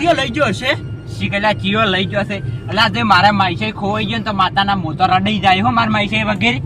ચિયો લઈ ગયો હશે? શીખેલા ચીયો લઈ ગયો છે એટલે તે મારા માઈસે ખોવાઈ ગયો ને તો માતાના મોતો રડી જાય હો મારા માઈસે વગેરે.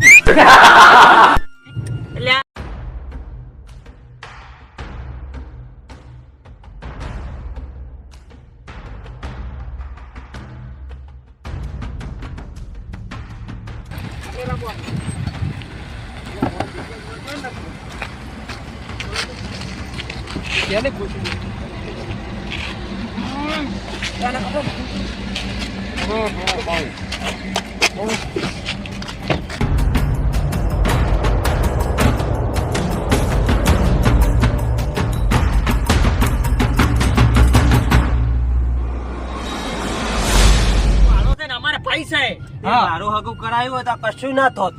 મારું હગું કરાયું હોય તો કશું ના થોત.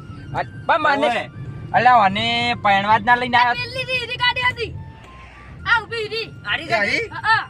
પણ મને એટલે અને પૈણવા જ ના લઈને આવ્યો. પેલી રી ગાડી હતી. આ ઊભી રી આરી ગાડી? હા.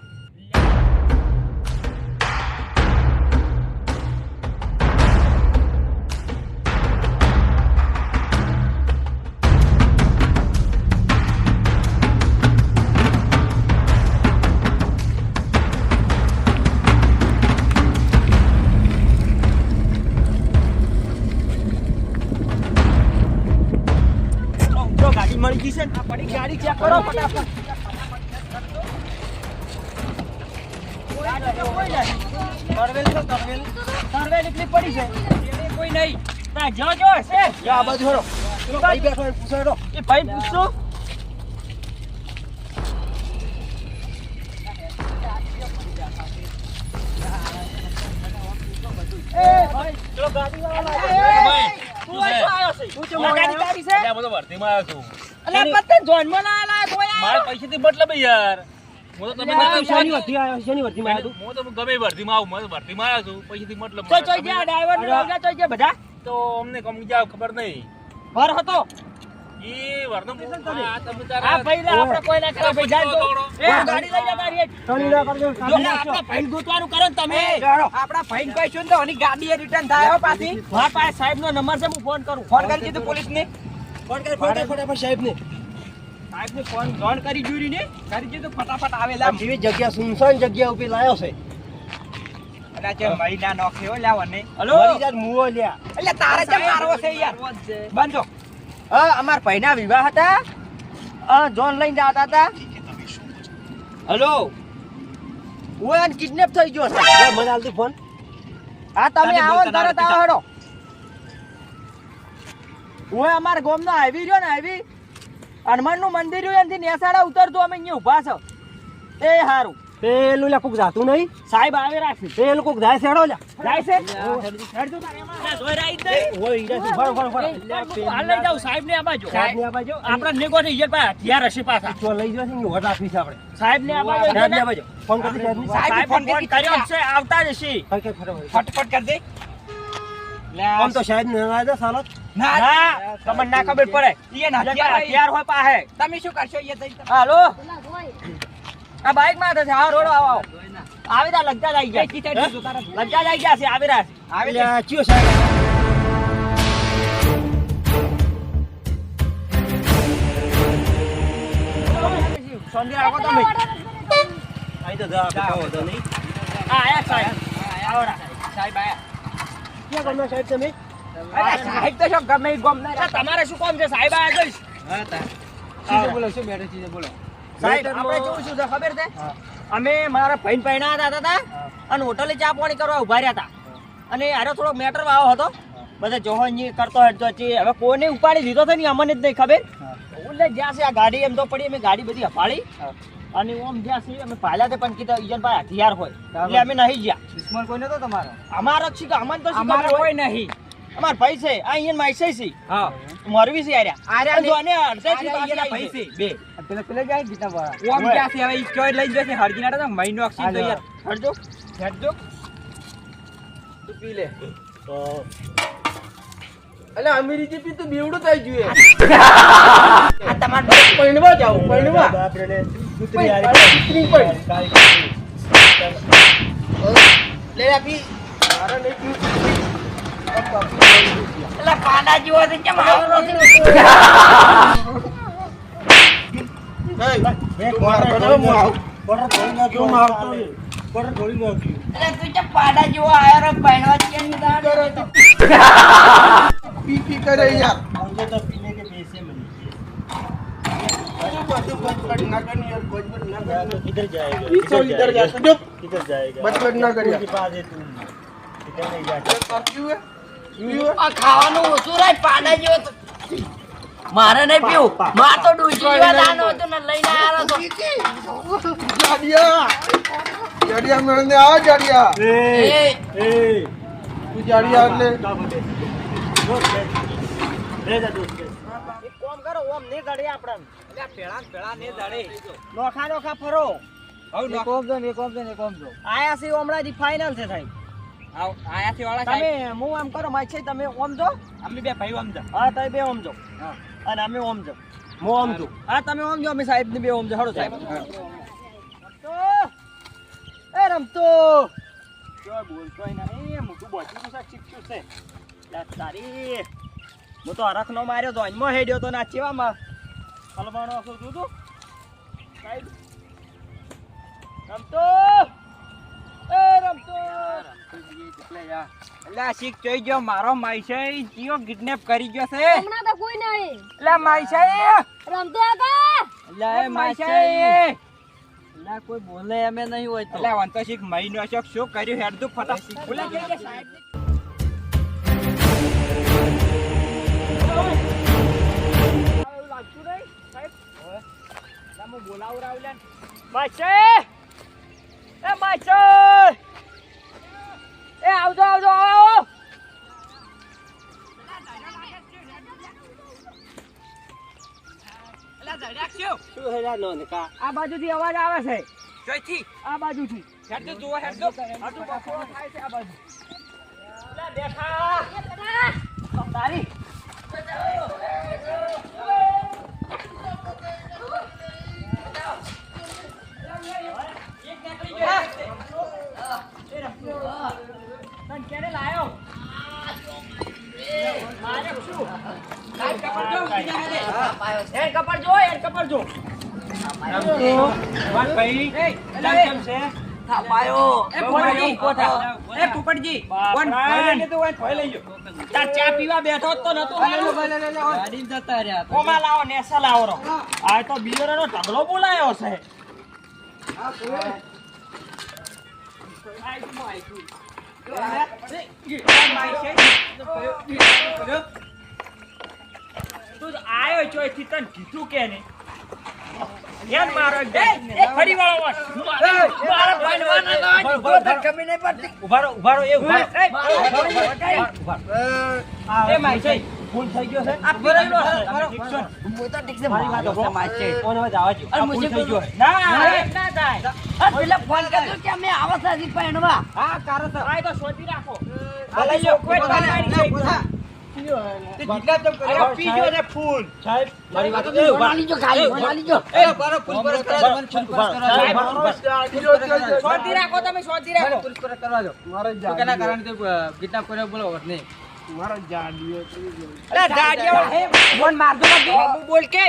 નહીં ના, જો જો હશે આ બાજુ હેડો પેલો ભાઈ બેઠો પૂછો હેડો. એ ભાઈ પૂછશો એ ભાઈ, પેલો ગાડીવાળો લાગે. તું આવ્યો છે? શું છે, ગાડી તારી છે? અલ્યા, હું તો ભરતીમાં આવ્યો છું. અલ્યા, પણ જોનમાં ના આલા, મારા આવ્યો? મતલબ યાર હું તો તમે અલ્યા, નથી વર્ધી આવ્યો? શેની વર્ધીમાં આવ્યો હું તો ગમે એ ભરતીમાં આવું મને ભરતીમાં આવ્યો છું પૈસાથી મતલબ ચોય, ચોય ગયા, ડ્રાઈવરને લઈ ગયા, ચોય ગયા બધા? તો અમને કમ જાવ ખબર નહીં ભર હતો. ઈ વરનો આ તમે આ ભાઈ આપણે કોઈ ના કરે, ભાઈ જાય એ, ગાડી લઈ જા તારી એક. ના કરજો, જો ને, નાખજો. આપણા ભાઈને ગોતવાનું કરો ને તમે. આપડા ફાઈન કહીશું તો આની ગાડી રિટર્ન થાય હો પાછી મારા પાસે સાહેબનો નંબર છે, હું ફોન કરું. ફોન કરી દીધું પોલીસ ને ફોન કર, ફોન કર, ફટાફટ સાહેબને. સાહેબને ફોન જાણ કરી જોરી ને કરી દીધું ફટાફટ આવેલા જેવી જગ્યા સુનસાન જગ્યા ઉપર લાયો છે? અને આ મહિના નોખે હો લાવને હલો? મરી જાય લ્યા. એટલે તારે કેમ મારવો છે યાર? બંધો. હા અમાર ભાઈના વિવાહ હતા. અ, જોન લઈને જતા હતા. હલો? ઓય કિડનેપ થઈ ગયો છે. લે, મને આલતી ફોન હા તમે આવો ને તરત આવો હેડો. ઓય અમાર ગામનો આવી રહ્યો ને હાઈવી હનુમાનનું મંદિર રહ્યું એનાથી નેસાડા ઉતરતું અમે અહીંયા ઊભા છો. એ સારું પેલું લે કોક જાતું નહીં. સાહેબ આવે રાખી પેલું કોક જાય છે હેડો જાય છે? હેડજો. તારે એમાં. જોઈ રહી નહીં. ઓય ઈરા છે, ફરો, ફરો, ફરો. હાલ લઈ જાઉં સાહેબ ને આ બાજુ. સાહેબને આ આપણા નેગો થઈ ગયા પાછા હથિયાર હશે પાછા. તો લઈ જશે ને વોટ આપી છે આપણે. સાહેબ ને ફોન કરી સાહેબ ફોન કર્યો છે આવતા જ કઈ ફટાફટ. ફટફટ કરી દે. આમ તો શાયદ ને દે સાલો. ના તમને ના ખબર પડે. ઈ ના હથિયાર હોય પાસે તમે શું કરશો એ થઈ હાલો. આ બાઈકમાં છે હા રોડો આવો. આવો આવી તા લગતા જ આવી ગયા. લગતા જ આવી ગયા છે આવી રહ્યા આવી આવે ચિયો સાહેબ? સોંધી રાખો તમે. આઈ તો જા, આપણે તો નહીં. હા આયા સાહેબ. આયા ઓરા સાહેબ આયા. ક્યાં ગામના સાહેબ તમે? અરે સાહેબ તો શું ગમે ગમ ના તમારે શું કામ છે? સાહેબ આયા જોઈશ. ચીજે બોલો શું બેઠે છે બોલો? સાહેબ આપણે કેવું શું છે ખબર છે? અમે મારા ભાઈ પહેણા હતા હતા અને હોટલે ચા પાણી કરવા ઊભા રહ્યા હતા. અને આરો થોડો મેટર વાળો હતો. બધા જોહનજી કરતો હતો હવે કોઈને ઉપાડી લીધો છે ને અમને જ નહીં ખબર. એટલે જ્યાં છે આ ગાડી એમ તો પડી અમે ગાડી બધી હપાડી અને ઓમ જ્યાં છે અમે પાલ્યા તે પણ કીધા ઈજન પાસે હથિયાર હોય. એટલે અમે નહીં ગયા દુશ્મન કોઈ નતો તમારો? અમારો છે કે અમન તો અમારો કોઈ હોય નહીં. અમાર ભાઈ છે આ ઈયન માઈસે છે. હા. મરવી છે આર્યા. આર્યા જો અને અડસે છે એના ભાઈ છે. બે. પેલે પેલે જાય બીતા બરા ઓમ ક્યાં છે હવે ઈ ચોય લઈ જશે હરજી તો મહિનો અક્ષી તો યાર હટજો હેડજો તું પી લે. અલે અમીરી જે પી તો બેવડું થઈ ગયું આ તમાર પૈણવા જાવ પૈણવા. ને કૂતરી હારી કૂતરી પૈણ. લે આપી મારે નહીં પીવું. એટલે પાડા જેવો છે કેમ આવરો છે બે કોણ કરો, હું આવું. તું મારતો નહીં. એટલે તું જે પાડા જેવો આયો રે પહેણવા જ કેમ દાડે? પી પી કરે યાર किधर जाएगा पीछे इधर जा चुप किधर जाएगा बचपन ना करिया के पास है तुम किधर नहीं जाता क्यों है क्यों है આ ખાવાનું ઓછું રાખ પાડા જેવો તો મારે નહીં પીવું માર તો ડૂસી જેવા દાનો હતો ને લઈને આવ્યો તો જાડિયા જાડિયા મેળને આ જાડિયા એ તું જાડિયા એટલે रहेगा दोस्त એક કામ કરો ઓમ નહીં ગળે આપણને નોખા નોખા ફરો. આયા છે હમણાં જ ફાઇનલ છે સાહેબ. તમે હું આમ કરો માય તમે ઓમ જો. અમે બે ભાઈ આમ હા તમે બે ઓમ જો. અને અમે ઓમ જો. હું ઓમ છું હા તમે ઓમ જો અમે સાહેબ ને બે ઓમ જો. હળો સાહેબ. એ રમતો. જો બોલતો નહીં મોટું બોચું છે. તારી. હું તો હરખ નો માર્યો તો અજમો હેડ્યો તો ના ચેવામાં? હલવાનો તું તું સાહેબ રમતો. એ રમતો. એટલે શીખ જોઈ ગયો મારો માઈસાઈ જીઓ કિડનેપ કરી ગયો છે. હમણાં તો કોઈ નહીં. એટલે માઈસાઈ રમતો હતા એટલે એ માઈશે ના કોઈ બોલે અમે નહીં હોય તો. એટલે વંતો શીખ મહિનો શોખ શું કર્યું? હેડતું ફટાફટ. બોલે. કે કે સાહેબ તમે બોલાવરાવ લે માછે એ માછે એ આવજો આવજો આવો શું હેડા નો ને આ બાજુથી અવાજ આવે છે જોઈથી આ બાજુથી થાય છે આ બાજુ બેઠા તારી ચા પીવા બેઠો તો નતો જતા રહ્યા કોમાં લાવો નેસા લાવો આ તો બિયરનો ઢગલો બોલાયો છે તો આયો છો એથી તને કીધું કે નહીં. એમ મારો ફરી વાળો વાત મારા ભાઈનો ઊભા રહો ઊભા. રહો એ એ, ઊભા એ માઈ છે. ફૂલ થઈ ગયો છે. આ બરાબર ઠીક છે. મારી વાત સાંભળો. કોણ હવે જવા દ્યો. આ ફૂલ થઈ ગયો ના ના થાય પેલા ફોન કર્યો કે અમે આવા સાજી પહેણવા હા કારો તો આ તો શોધી રાખો. આ કોઈ ને કિડનેપ કર્યો બોલો નહીં. મારો જાડિયો અરે જાડિયો હે ફોન મારજો બાબુ બોલ કે.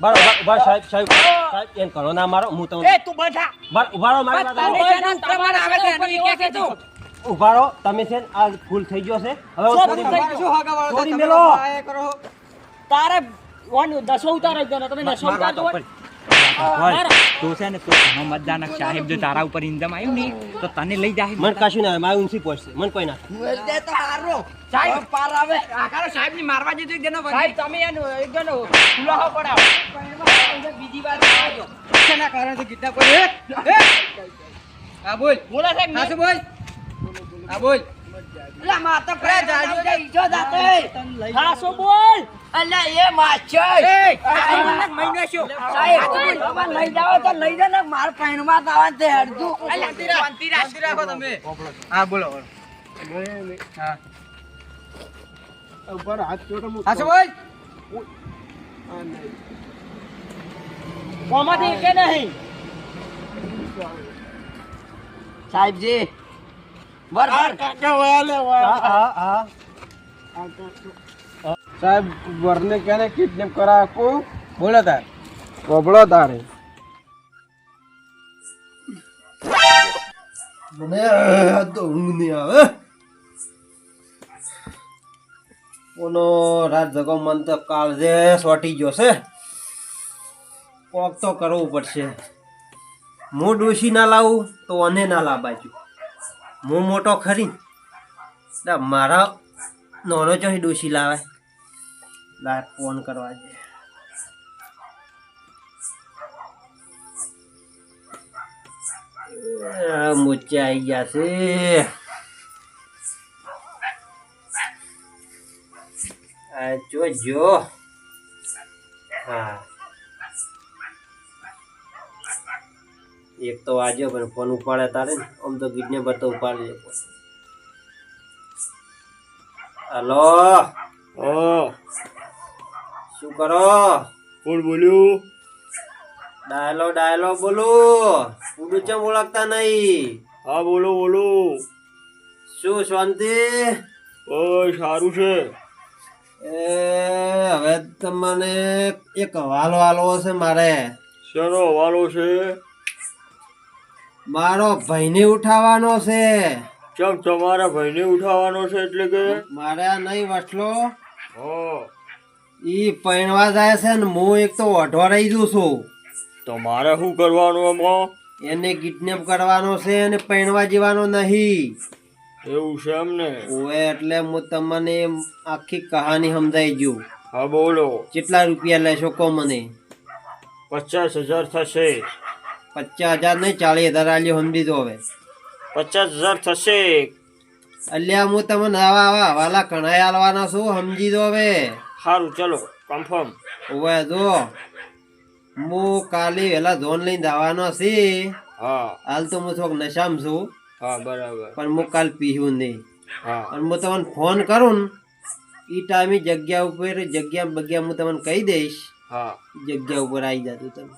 બરો ઊભા સાહેબ સાહેબ સાહેબ એમ કરો ના મારો હું તમને એ તું બધા. બરો ઊભા રહો મારી વાત તમારા આગળ કે તું. ઊભા રહો તમે છે આ ફૂલ થઈ ગયો છે. હવે ગયું? મેલો. તારે વન દસો ઉતારો જ તમે નસો ઉતારતો તું છે ને તું ઘણો સાહેબ જો તારા ઉપર ઇન્જમ આવ્યું ને તો તને લઈ જાય. મન કશું ના મારું ઊંચી પહોંચશે મન કોઈ ના સાહેબ. પાર આવે. આકારો સાહેબની મારવા જતો એક જણો સાહેબ તમે એનો એક જણો ખુલાસો પડાવો. બીજી વાર આવજો શેના કારણે કિડનેપ કર્યો હા બોલ. બોલે છે કે હા શું બોલ? હા બોલ. અલા તો પ્રે જાજો દે ઈજો દાતે હા સો બોલ? અલા એ માછો એ મને મહિનો છો. સાહેબ તમે લઈ જાઓ તો લઈ જા ને માર પૈણમાં તો આવવાનું તે હરજુ અલા શાંતિ રાખો તમે. હા બોલો બોલો. હા. ઉપર હાથ ચોટો મુ હા સો બોલ? આ નહીં. કોમાંથી કે નહીં? સાહેબજી બરાબર કાકા વયા લે, વયા. હા હા આ સાહેબ વરને ક્યારે કિડનેપ કરાવો બોલો તાર. કોબળો તારે. મને તો ઊંઘ નહીં આવે ઓનો રાત જગો મન તો કાળજે સોટી ગયો છે. કોક તો કરવું પડશે. હું ડોશી ના લાવું તો અને ના લાવબાજુ હું મોટો ખરી એટલે મારા નાનો ચોથી ડોસી લાવે. લા ફોન કરવા છે મોચે આવી ગયા છે. આ જો. હા. એક તો આજે પણ ફોન ઉપાડે તારે ને આમ તો કિડનેપ તો ઉપાડી લે હલો. શું કરો? કોણ બોલ્યું? ડાયલો ડાયલો બોલો. પૂરું ચમ ઓળખતા નહીં? હા બોલો બોલો. શું શાંતિ? ઓ સારું છે. એ હવે તમને એક હવાલો આલવો છે મારે. શેનો હવાલો છે? મારો ભાઈને ઉઠાવવાનો છે. ચમ તમારા ભાઈને ઉઠાવવાનો છે એટલે કે? મારે આ નહીં વસલો. હા. ઈ પૈણવા જાય છે ને હું એક તો ઓઢો રહી જઉં છું. તો મારે શું કરવાનું એમાં એને કિડનેપ કરવાનો છે અને પૈણવા જવાનો નહીં. એવું છે એમ ને? ઓએ એટલે હું તમને આખી કહાની સમજાઈ ગયું. હા બોલો. કેટલા રૂપિયા લેશો કહો મને? પચાસ હજાર થશે. પચાસ હજાર નહીં ચાલીસ હજાર આલ્યો સમજી દો હવે. પચાસ હજાર થશે. અલ્યા હું તમને આવા આવા હવાલા કણાઈ આલવાના છું સમજી દો હવે. સારું ચલો કન્ફર્મ ઓવે જો હું કાલે વહેલા ઝોન લઈને આવવાનો છે. હા. હાલ તો હું થોડોક નશામ છું. હા બરાબર. પણ હું કાલ પીવું નહીં. હા. અને હું તમને ફોન કરું ને એ ટાઈમે જગ્યા ઉપર જગ્યા બગ્યા હું તમને કહી દઈશ. હા. જગ્યા ઉપર આવી જતું તમે.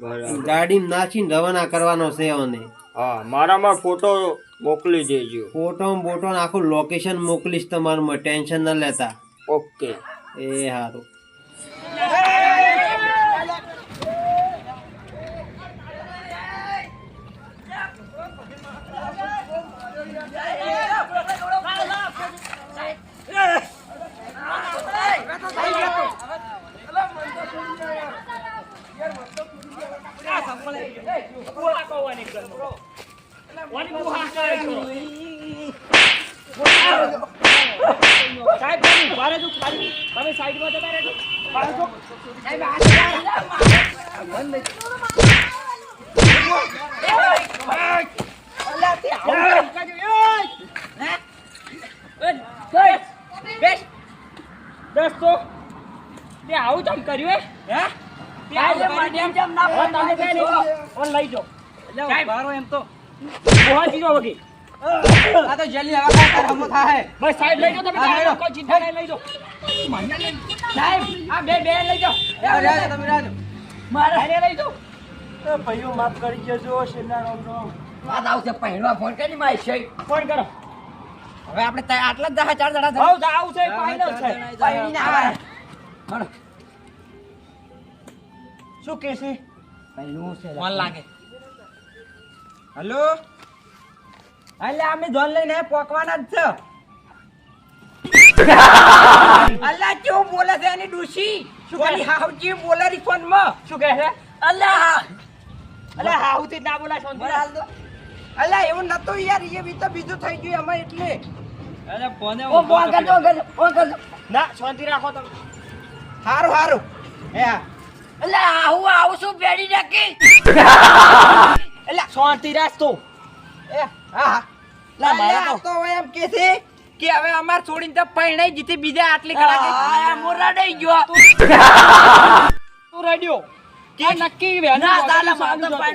ગાડીમાં નાખીને રવાના કરવાનો છે અને. હા મારામાં ફોટો મોકલી દેજો. ફોટો બોટો આખું લોકેશન મોકલીશ તમારું ટેન્શન ન લેતા. ઓકે એ સારું સાહેબ તમે ઊભા રહેજો ખાલી તમે સાઈડમાં જતા રહેજો બાળકો દસ તો તે આવું તમ કર્યું હે હે? લઈ જાઓ. બારો એમ તો પહોંચી જાઓ વગી. આ તો જલ્દી હવે કાંઈ તારે થાય. બસ સાહેબ લઈ જાઓ તમે. હા, કોઈ ચિંતા નહીં લઈ જાઓ. સાહેબ આ બે બે લઈ જાઓ. એ તમે રહેજો મારા હારે લઈ જાઓ. ભાઈઓ માફ કરી જજો શેના રામ રામ વાત આવશે પહેરવા ફોન કરી મારી છે ફોન કરો. હવે આપણે ત્યાં આટલા જ દહ ચાર જણા હવ આવું છે. આવે શું કે છે? ફોન લાગે. હેલો? એટલે અમે જોન લઈને પોકવાના જ છે. અલ્લા કેવું બોલે છે એની ડુસી શું હાવજી બોલે રી ફોનમાં શું કહે છે? અલ્લા અલ્લા હા હું ના બોલા શાંતિ. બોલ હાલ દો. અલ્લા એવું નતું યાર એ બી તો બીજું થઈ ગયું એમાં એટલે. અરે ફોને ઓ ફોન કરજો ફોન કરજો ના શાંતિ રાખો તમે. હારું હારું. હે. અલ્લા હું આવું છું બેડી નાખી એટલે શાંતિ રાખ તો એ હા હા. લા, મારા તો- એમ કે છે કે હવે અમાર છોડીને તો પૈણાઈ જીતી બીજા આટલી કડા મોરા ડઈ ગયો. તું રડ્યો. કે નક્કી ના તો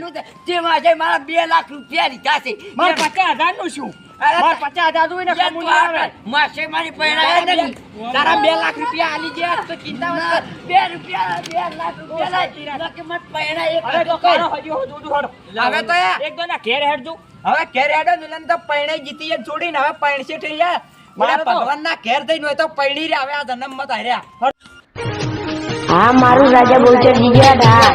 જ છે. જે મારા બે લાખ રૂપિયા લીધા છે મારે પચાસનું શું? મારે પચાસ હજાર જોઈને યાર, કમું આવે. માસે મારી પરણાયા ને તારા બે લાખ રૂપિયા આલી ગયા તો ચિંતા મત કર. બે રૂપિયા બે લાખ રૂપિયા લાય. કે મત પરણાય એક તો કર. હજી હજુ હજુ હડો હવે તો એક દો ના ઘેર હેડજો હવે ઘેર હેડો મિલન તો પરણાઈ જીતી છોડીને હવે પરણશે થઈ યાર મારા ભગવાન ના ઘેર થઈને હોય તો પૈણી રે હવે આ જન્મ મત હાર્યા હા. મારું રાજા બોલચર જીગ્યા